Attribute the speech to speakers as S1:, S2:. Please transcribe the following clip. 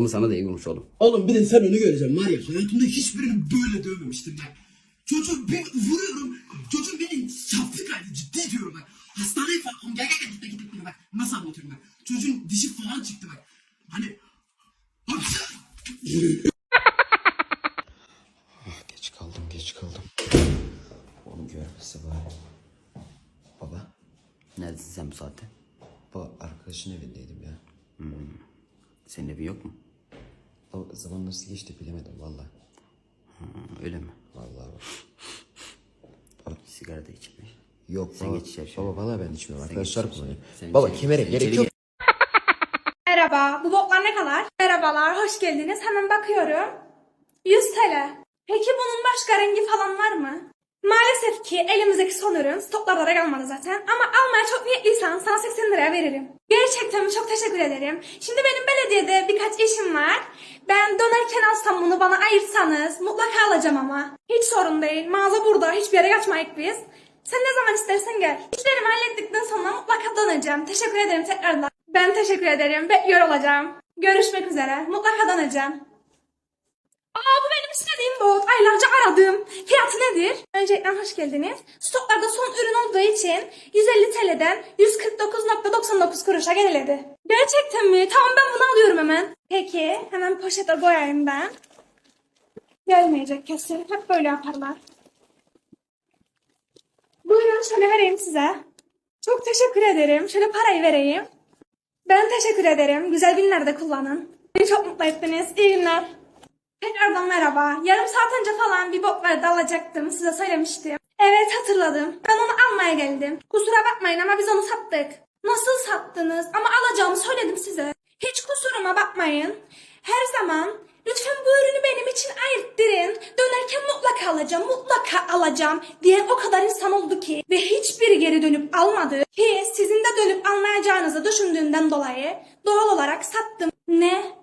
S1: Ama sana da iyi vurmuş oğlum.
S2: Oğlum bir de sen onu göreceksin var ya hayatımda hiçbirini böyle dövmemiştim ben. Çocuğu bir vuruyorum. Çocuğun beni şaplık halde ciddi diyorum bak. Hastaneye falan gel gel gel gitme gitme gitme bak. Nasıl anlatıyorum bak. Çocuğun dişi falan çıktı bak. Hani
S1: Ah, geç kaldım geç kaldım. Onu görmese bari. Baba. Neredesin sen bu saatte?
S3: Bu arkadaşın evindeydim ya.
S1: Senin evin yok mu?
S3: O zaman nasıl geçti bilemedim valla.
S1: Öyle mi?
S3: Vallahi bak.
S1: Sigara da içme.
S3: Yok
S1: Sen
S3: baba,
S1: geç
S3: baba valla ben içmiyorum.
S1: Sen
S3: Arkadaşlar
S1: geç içeri.
S3: kullanıyor.
S1: Sen
S3: Baba
S1: içeri-
S3: kemere gerek
S1: içeri
S3: yok.
S4: Merhaba, bu boklar ne kadar? Merhabalar, hoş geldiniz. Hemen bakıyorum. 100 TL. Peki bunun başka rengi falan var mı? Maalesef ki elimizdeki son ürün stoklarda da kalmadı zaten. Ama almaya çok niyetliysen sana 80 liraya veririm. Gerçekten çok teşekkür ederim. Şimdi benim belediyede birkaç işim var. Ben dönerken alsam bunu bana ayırsanız mutlaka alacağım ama. Hiç sorun değil. Mağaza burada. Hiçbir yere kaçmayık biz. Sen ne zaman istersen gel. İşlerimi hallettikten sonra mutlaka döneceğim. Teşekkür ederim tekrardan. Ben teşekkür ederim. Bekliyor olacağım. Görüşmek üzere. Mutlaka döneceğim. Aa bu benim istediğim bot. Aylarca aradım. Fiyatı nedir? Öncelikle hoş geldiniz. Stoklarda son ürün olduğu için 150 TL'den 149.99 kuruşa geriledi. Gerçekten mi? Tamam ben bunu alıyorum hemen. Peki hemen poşete koyayım ben. Gelmeyecek kesin. Hep böyle yaparlar. Buyurun şöyle vereyim size. Çok teşekkür ederim. Şöyle parayı vereyim. Ben teşekkür ederim. Güzel günlerde kullanın. Beni çok mutlu ettiniz. İyi günler. Tekrardan merhaba. Yarım saat önce falan bir bok vardı alacaktım. Size söylemiştim. Evet hatırladım. Ben onu almaya geldim. Kusura bakmayın ama biz onu sattık. Nasıl sattınız? Ama alacağımı söyledim size. Hiç kusuruma bakmayın. Her zaman lütfen bu ürünü benim için ayırttırın. Dönerken mutlaka alacağım, mutlaka alacağım diyen o kadar insan oldu ki. Ve hiçbiri geri dönüp almadı. Ki sizin de dönüp almayacağınızı düşündüğümden dolayı doğal olarak sattım. Ne?